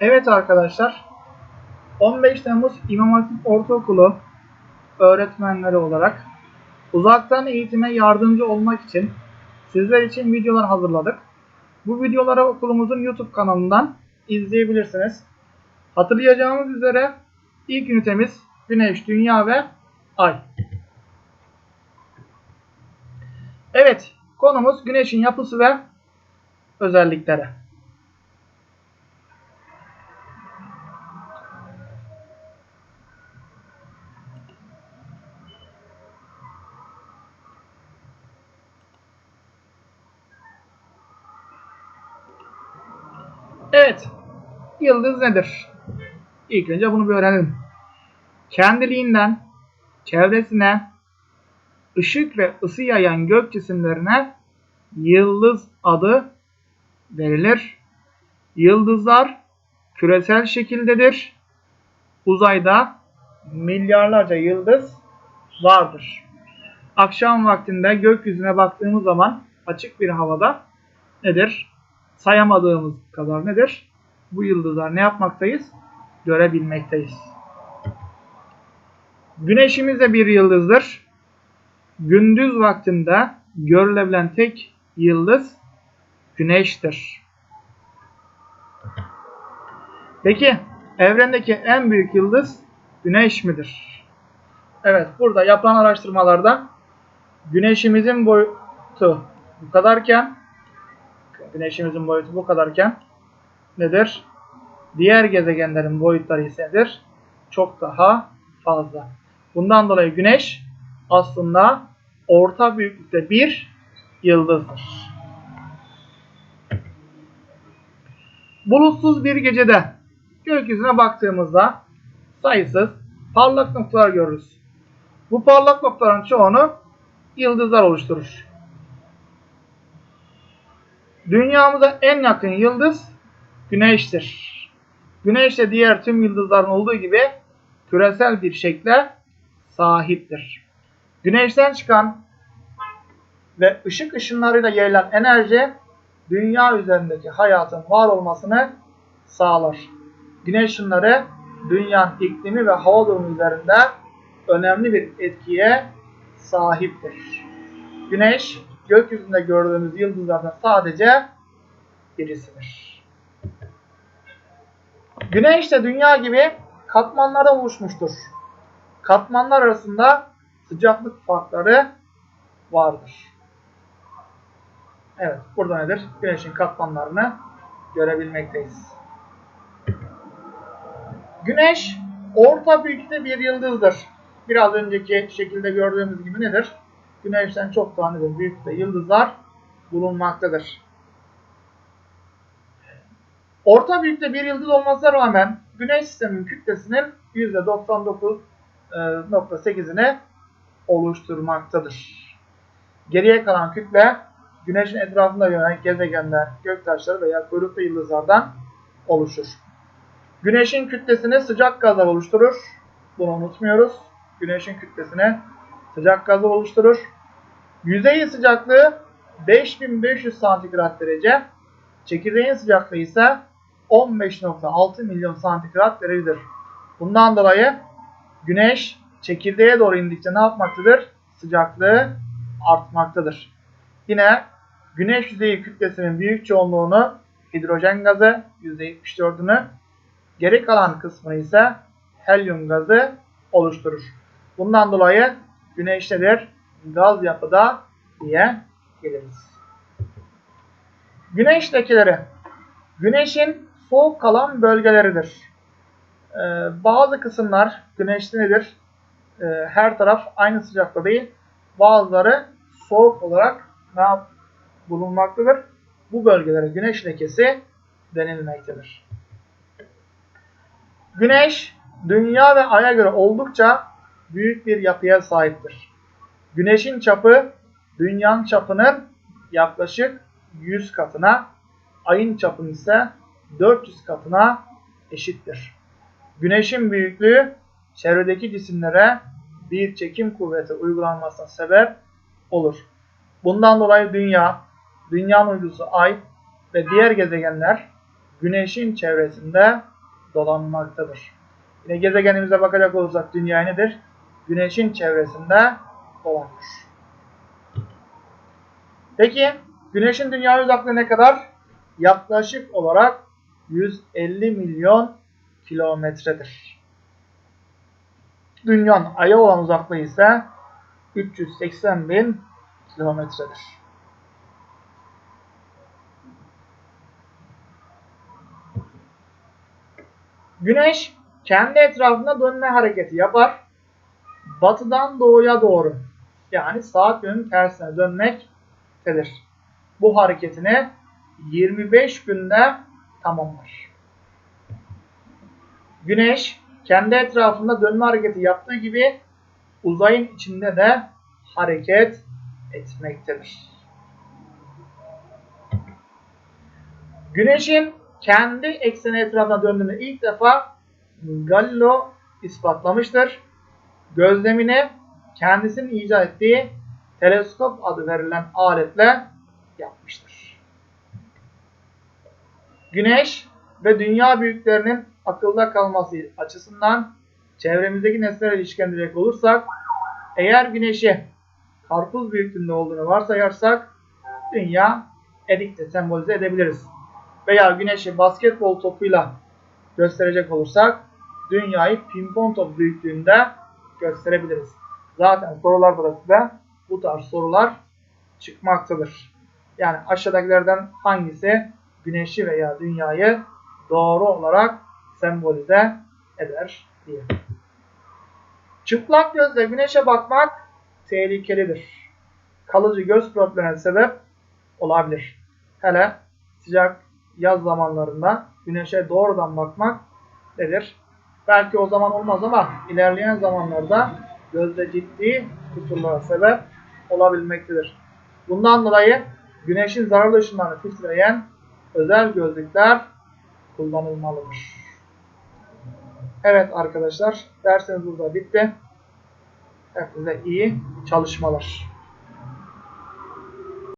Evet arkadaşlar, 15 Temmuz İmam Hatip Ortaokulu öğretmenleri olarak uzaktan eğitime yardımcı olmak için sizler için videolar hazırladık. Bu videoları okulumuzun YouTube kanalından izleyebilirsiniz. Hatırlayacağımız üzere ilk ünitemiz Güneş, Dünya ve Ay. Evet, konumuz Güneş'in yapısı ve özellikleri. Evet. Yıldız nedir? İlk önce bunu bir öğrenelim. Kendiliğinden çevresine ışık ve ısı yayan gök cisimlerine yıldız adı verilir. Yıldızlar küresel şekildedir. Uzayda milyarlarca yıldız vardır. Akşam vaktinde gökyüzüne baktığımız zaman açık bir havada nedir? Sayamadığımız kadar nedir? Bu yıldızlar ne yapmaktayız? Görebilmekteyiz. Güneşimiz de bir yıldızdır. Gündüz vaktinde görülebilen tek yıldız güneştir. Peki evrendeki en büyük yıldız güneş midir? Evet burada yapılan araştırmalarda güneşimizin boyutu bu kadarken Güneşimizin boyutu bu kadarken nedir? Diğer gezegenlerin boyutları ise nedir? Çok daha fazla. Bundan dolayı Güneş aslında orta büyüklükte bir yıldızdır. Bulutsuz bir gecede gökyüzüne baktığımızda sayısız parlak noktalar görürüz. Bu parlak noktaların çoğunu yıldızlar oluşturur. Dünyamıza en yakın yıldız Güneş'tir. Güneş de diğer tüm yıldızların olduğu gibi küresel bir şekle sahiptir. Güneşten çıkan ve ışık ışınlarıyla yayılan enerji dünya üzerindeki hayatın var olmasını sağlar. Güneş ışınları dünyanın iklimi ve hava durumu üzerinde önemli bir etkiye sahiptir. Güneş gökyüzünde gördüğümüz yıldızlardan sadece birisidir. Güneş de dünya gibi katmanlara oluşmuştur. Katmanlar arasında sıcaklık farkları vardır. Evet, burada nedir? Güneşin katmanlarını görebilmekteyiz. Güneş orta büyüklükte bir yıldızdır. Biraz önceki şekilde gördüğümüz gibi nedir? Güneşten çok daha nedir? Büyük de yıldızlar bulunmaktadır. Orta büyükte bir yıldız olmasına rağmen Güneş sisteminin kütlesinin %99.8'ini oluşturmaktadır. Geriye kalan kütle Güneşin etrafında dönen gezegenler, göktaşları veya kuyruklu yıldızlardan oluşur. Güneşin kütlesini sıcak gazlar oluşturur. Bunu unutmuyoruz. Güneşin kütlesini sıcak gazlar oluşturur. Yüzey sıcaklığı 5500 santigrat derece. Çekirdeğin sıcaklığı ise 15.6 milyon santigrat derecedir. Bundan dolayı güneş çekirdeğe doğru indikçe ne yapmaktadır? Sıcaklığı artmaktadır. Yine güneş yüzeyi kütlesinin büyük çoğunluğunu hidrojen gazı %74'ünü geri kalan kısmını ise helyum gazı oluşturur. Bundan dolayı güneş nedir? Gaz yapıda diye geliriz. Güneş lekeleri. Güneşin soğuk kalan bölgeleridir. Ee, bazı kısımlar güneşte nedir? Ee, her taraf aynı sıcakta değil. Bazıları soğuk olarak ne yap bulunmaktadır. Bu bölgelere güneş lekesi denilmektedir. Güneş, dünya ve aya göre oldukça büyük bir yapıya sahiptir. Güneşin çapı dünyanın çapının yaklaşık 100 katına, ayın çapının ise 400 katına eşittir. Güneşin büyüklüğü çevredeki cisimlere bir çekim kuvveti uygulanmasına sebep olur. Bundan dolayı dünya, dünyanın uydusu ay ve diğer gezegenler Güneşin çevresinde dolanmaktadır. Yine gezegenimize bakacak olursak dünya nedir? Güneşin çevresinde dolanır. Peki Güneşin dünya uzaklığı ne kadar? Yaklaşık olarak 150 milyon kilometredir. Dünyanın Ay'a olan uzaklığı ise 380 bin kilometredir. Güneş kendi etrafında dönme hareketi yapar. Batıdan doğuya doğru yani saat yönünün tersine dönmektedir. Bu hareketini 25 günde tamamlar. Güneş kendi etrafında dönme hareketi yaptığı gibi uzayın içinde de hareket etmektedir. Güneşin kendi ekseni etrafına döndüğünü ilk defa Galileo ispatlamıştır. Gözlemini kendisinin icat ettiği teleskop adı verilen aletle yapmıştır. Güneş ve dünya büyüklerinin akılda kalması açısından çevremizdeki nesneleri ilişkilendirecek olursak eğer güneşi karpuz büyüklüğünde olduğunu varsayarsak dünya erikte sembolize edebiliriz. Veya güneşi basketbol topuyla gösterecek olursak dünyayı pimpon top büyüklüğünde gösterebiliriz. Zaten sorularda da bu tarz sorular çıkmaktadır. Yani aşağıdakilerden hangisi güneşi veya dünyayı doğru olarak sembolize eder diye. Çıplak gözle güneşe bakmak tehlikelidir. Kalıcı göz problemine sebep olabilir. Hele sıcak yaz zamanlarında güneşe doğrudan bakmak nedir? Belki o zaman olmaz ama ilerleyen zamanlarda gözde ciddi kusurlara sebep olabilmektedir. Bundan dolayı güneşin zararlı ışınlarını filtreleyen özel gözlükler kullanılmalıdır. Evet arkadaşlar dersimiz burada bitti. Hepinize iyi çalışmalar.